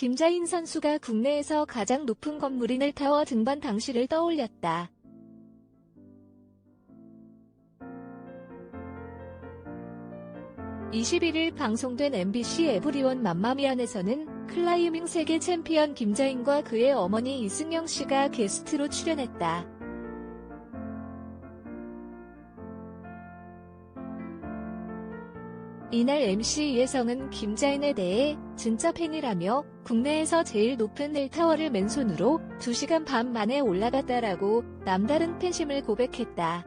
김자인 선수가 국내에서 가장 높은 건물인 엘타워 등반 당시를 떠올렸다. (21일) 방송된 MBC 에브리원 맘마미안에서는 클라이밍 세계 챔피언 김자인과 그의 어머니 이승영 씨가 게스트로 출연했다. 이날 MC 이혜성은 김자인에 대해 진짜 팬이라며 국내에서 제일 높은 델타워를 맨손으로 2시간 반 만에 올라갔다라고 남다른 팬심을 고백했다.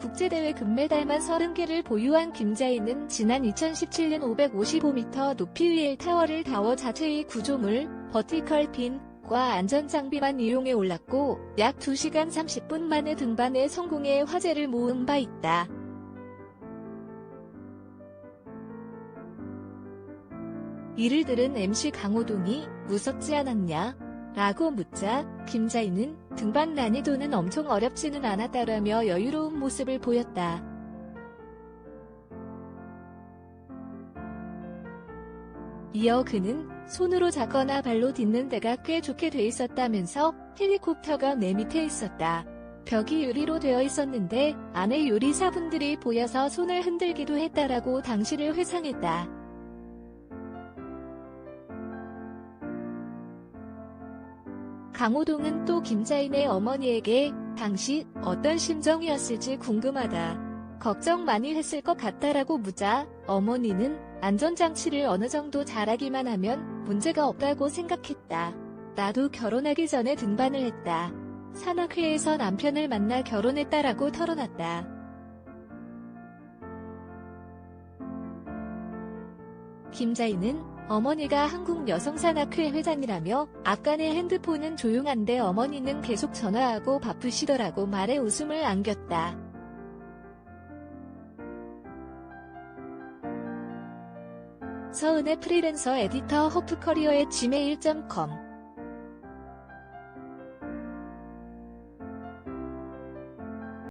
국제대회 금메달만 30개를 보유한 김자인은 지난 2017년 555m 높이 위의 타워를 다워 자체의 구조물, 버티컬 핀, 과 안전장비만 이용해 올랐고 약 2시간 30분 만에 등반에 성공해 화제를 모은 바 있다. 이를 들은 MC 강호동이 무섭지 않았냐? 라고 묻자 김자인은 등반 난이도는 엄청 어렵지는 않았다라며 여유로운 모습을 보였다. 이어 그는 손으로 잡거나 발로 딛는 데가 꽤 좋게 돼 있었다면서 헬리콥터가 내 밑에 있었다. 벽이 유리로 되어 있었는데 안에 요리사분들이 보여서 손을 흔들기도 했다라고 당시를 회상했다. 강호동은 또 김자인의 어머니에게 당시 어떤 심정이었을지 궁금하다. 걱정 많이 했을 것 같다라고 묻자 어머니는 안전장치를 어느 정도 잘하기만 하면 문제가 없다고 생각했다. 나도 결혼하기 전에 등반을 했다. 산악회에서 남편을 만나 결혼했다라고 털어놨다. 김자인은 어머니가 한국 여성산악회 회장이라며 아까의 핸드폰은 조용한데 어머니는 계속 전화하고 바쁘시더라고 말에 웃음을 안겼다. 서은의 프리랜서 에디터 허프커리어의 gmail.com